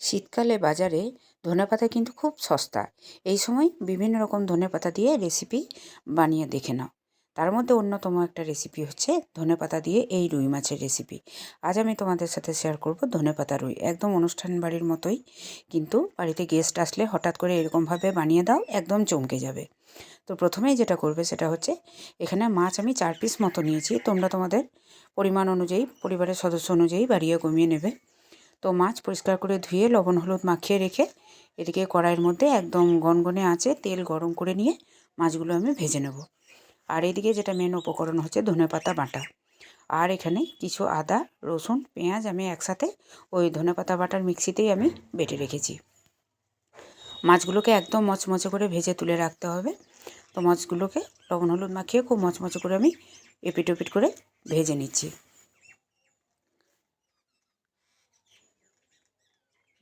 শীতকালে বাজারে ধনেপাতা কিন্তু খুব সস্তা। এই সময় বিভিন্ন রকম ধনেপাতা দিয়ে রেসিপি বানিয়ে দেখে নাও। তার মধ্যে অন্যতম একটা রেসিপি হচ্ছে ধনেপাতা দিয়ে এই রুই মাছের রেসিপি আজ আমি তোমাদের সাথে শেয়ার করব ধনেপাতা রুই। একদম অনুষ্ঠান বাড়ির মতোই, কিন্তু বাড়িতে গেস্ট আসলে হঠাৎ করে এরকমভাবে বানিয়ে দাও, একদম চমকে যাবে। তো প্রথমেই যেটা করবে সেটা হচ্ছে, এখানে মাছ আমি চার পিস মতো নিয়েছি। তোমরা তোমাদের পরিমাণ অনুযায়ী, পরিবারের সদস্য অনুযায়ী বাড়িয়ে কমিয়ে নেবে। তো মাছ পরিষ্কার করে ধুয়ে লবণ হলুদ মাখিয়ে রেখে এদিকে কড়াইয়ের মধ্যে একদম গনগনে আছে তেল গরম করে নিয়ে মাছগুলো আমি ভেজে নেব। আর এদিকে যেটা মেন উপকরণ হচ্ছে ধনে পাতা বাটা। আর এখানে কিছু আদা, রসুন, পেঁয়াজ আমি একসাথে ওই ধনে পাতা বাটার মিক্সিতেই আমি বেটে রেখেছি। মাছগুলোকে একদম মচমচে করে ভেজে তুলে রাখতে হবে। তো মাছগুলোকে লবণ হলুদ মাখিয়ে খুব মচমচে করে আমি এপিট ওপিট করে ভেজে নিচ্ছি।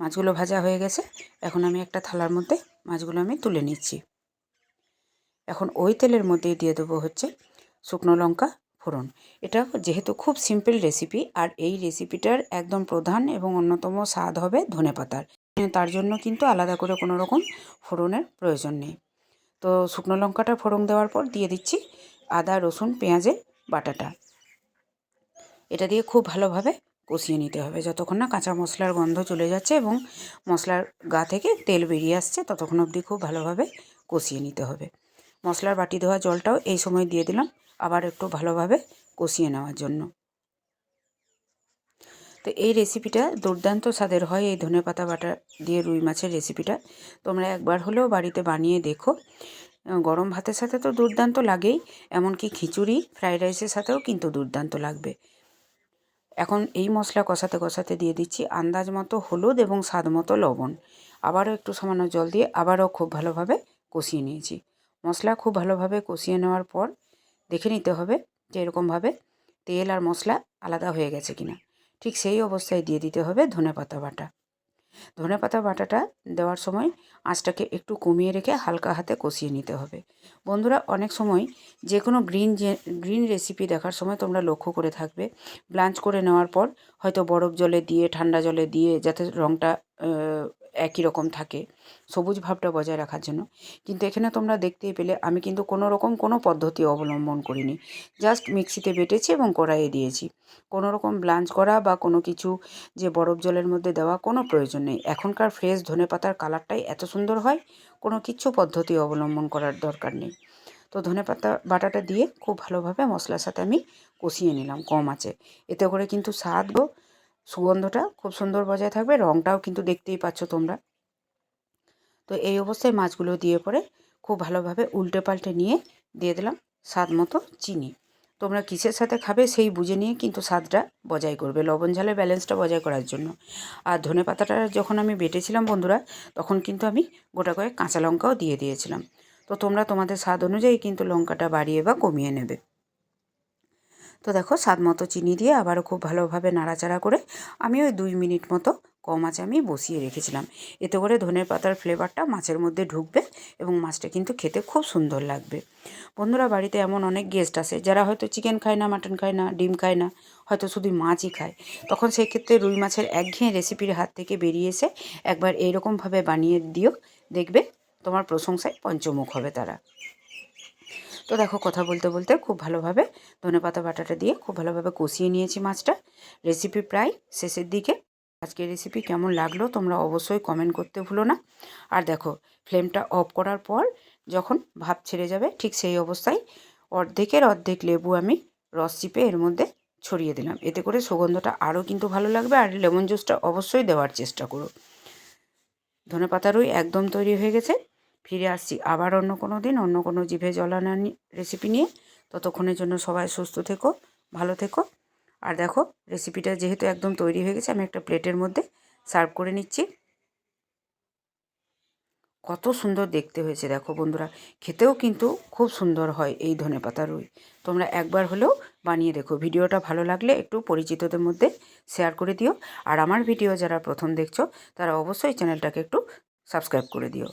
মাছগুলো ভাজা হয়ে গেছে। এখন আমি একটা থালার মধ্যে মাছগুলো আমি তুলে নিচ্ছি। এখন ওই তেলের মধ্যে দিয়ে দেবো হচ্ছে শুকনো লঙ্কা ফোড়ন। এটা যেহেতু খুব সিম্পল রেসিপি আর এই রেসিপিটার একদম প্রধান এবং অন্যতম স্বাদ হবে ধনে পাতার। তার জন্য কিন্তু আলাদা করে কোনো রকম ফোড়নের প্রয়োজন নেই। তো শুকনো লঙ্কাটা ফোড়ন দেওয়ার পর দিয়ে দিচ্ছি আদা, রসুন, পেঁয়াজের বাটাটা। এটা দিয়ে খুব ভালোভাবে কষিয়ে নিতে হবে। যতক্ষণ না কাঁচা মশলার গন্ধ চলে যাচ্ছে এবং মশলার গা থেকে তেল বেরিয়ে আসছে, ততক্ষণ অবধি খুব ভালোভাবে কষিয়ে নিতে হবে। মশলার বাটি দেওয়া জলটাও এই সময় দিয়ে দিলাম, আবার একটু ভালোভাবে কষিয়ে নেওয়ার জন্য। তো এই রেসিপিটা দুর্দান্ত স্বাদের হয়, এই ধনে পাতা বাটা দিয়ে রুই মাছের রেসিপিটা। তোমরা একবার হলেও বাড়িতে বানিয়ে দেখো। গরম ভাতের সাথে তো দুর্দান্ত লাগেই, এমনকি খিচুড়ি, ফ্রাইড রাইসের সাথেও কিন্তু দুর্দান্ত লাগবে। এখন এই মশলা কষাতে কষাতে দিয়ে দিচ্ছি আন্দাজ মতো হলুদ এবং স্বাদ মতো লবণ। আবারও একটু সামান্য জল দিয়ে আবারও খুব ভালোভাবে কষিয়ে নিয়েছি। মশলা খুব ভালোভাবে কষিয়ে নেওয়ার পর দেখে নিতে হবে যে এরকমভাবে তেল আর মশলা আলাদা হয়ে গেছে কিনা। ঠিক সেই অবস্থায় দিয়ে দিতে হবে ধনে পাতা বাটা। ধনে পাতা বাটাটা দেওয়ার সময় আঁচটাকে একটু কমিয়ে রেখে হালকা হাতে কষিয়ে নিতে হবে। বন্ধুরা, অনেক সময় যে কোনো গ্রিন যে, গ্রিন রেসিপি দেখার সময় তোমরা লক্ষ্য করে থাকবে। ব্লাঞ্চ করে নেওয়ার পর হয়তো বরফ জলে দিয়ে, ঠান্ডা জলে দিয়ে যাতে রঙটা একই রকম থাকে, সবুজ ভাবটা বজায় রাখার জন্য। কিন্তু এখানে তোমরা দেখতেই পেলে, আমি কিন্তু কোনো রকম কোনো পদ্ধতি অবলম্বন করিনি। জাস্ট মিক্সিতে বেটেছি এবং কড়াইয়ে দিয়েছি। কোনো রকম ব্লাঞ্চ করা বা কোনো কিছু যে বরফ জলের মধ্যে দেওয়া কোনো প্রয়োজন নেই। এখনকার ফ্রেশ ধনে পাতার কালারটাই এত সুন্দর হয়, কোনো কিছু পদ্ধতি অবলম্বন করার দরকার নেই। তো ধনে পাতা বাটাটা দিয়ে খুব ভালোভাবে মশলার সাথে আমি কষিয়ে নিলাম, কম আছে। এতে করে কিন্তু স্বাদ সুগন্ধটা খুব সুন্দর বজায় থাকবে রঙটাও কিন্তু দেখতেই পাচ্ছ তোমরা। তো এই অবস্থায় মাছগুলো দিয়ে পরে খুব ভালোভাবে উল্টে পাল্টে নিয়ে দিয়ে দিলাম স্বাদ মতো চিনি। তোমরা কিসের সাথে খাবে সেই বুঝে নিয়ে কিন্তু স্বাদটা বজায় করবে, লবণ ঝালের ব্যালেন্সটা বজায় করার জন্য। আর ধনে পাতাটা যখন আমি বেটেছিলাম বন্ধুরা, তখন কিন্তু আমি গোটা কয়েক কাঁচা লঙ্কাও দিয়ে দিয়েছিলাম। তো তোমরা তোমাদের স্বাদ অনুযায়ী কিন্তু লঙ্কাটা বাড়িয়ে বা কমিয়ে নেবে। তো দেখো স্বাদ মতো চিনি দিয়ে আবারও খুব ভালোভাবে নাড়াচাড়া করে আমি ওই দুই মিনিট মতো কম আছে আমি বসিয়ে রেখেছিলাম। এতে করে ধনের পাতার ফ্লেভারটা মাছের মধ্যে ঢুকবে এবং মাছটা কিন্তু খেতে খুব সুন্দর লাগবে। বন্ধুরা, বাড়িতে এমন অনেক গেস্ট আসে যারা হয়তো চিকেন খায় না মাটন খায় না, ডিম খায় না, হয়তো শুধু মাছই খায়। তখন সেই ক্ষেত্রে রুই মাছের একঘেয়ে রেসিপির হাত থেকে বেরিয়ে এসে একবার এইরকমভাবে বানিয়ে দিও, দেখবে তোমার প্রশংসায় পঞ্চমুখ হবে তারা। তো দেখো কথা বলতে বলতে খুব ভালোভাবে ধনে পাতা, বাটাটা দিয়ে খুব ভালোভাবে কষিয়ে নিয়েছি মাছটা। রেসিপি প্রায় শেষের দিকে। আজকের রেসিপি কেমন লাগল তোমরা অবশ্যই কমেন্ট করতে ভুলো না। আর দেখো ফ্লেমটা অফ করার পর যখন ভাপ ছেড়ে যাবে, ঠিক সেই অবস্থায় অর্ধেকের অর্ধেক লেবু আমি রস চিপে এর মধ্যে ছড়িয়ে দিলাম। এতে করে সুগন্ধটা আরও কিন্তু ভালো লাগবে আর লেমন জুসটা অবশ্যই দেওয়ার চেষ্টা করো। ধনে পাতারই একদম তৈরি হয়ে গেছে। ফিরে আসছি। আবার অন্য কোনো দিন, অন্য কোনো জিভে জলানা রেসিপি নিয়ে। ততক্ষণের জন্য সবাই সুস্থ থেকো, ভালো থেকো। আর দেখো রেসিপিটা যেহেতু একদম তৈরি হয়ে গেছে, আমি একটা প্লেটের মধ্যে সার্ভ করে নিচ্ছি। কত সুন্দর দেখতে হয়েছে, দেখো বন্ধুরা। খেতেও কিন্তু খুব সুন্দর হয় এই ধনে পাতা রুই। তোমরা একবার হলেও বানিয়ে দেখো। ভিডিওটা ভালো লাগলে একটু পরিচিতদের মধ্যে শেয়ার করে দিও। আর আমার ভিডিও যারা প্রথম দেখছ, তারা অবশ্যই চ্যানেলটাকে একটু সাবস্ক্রাইব করে দিও।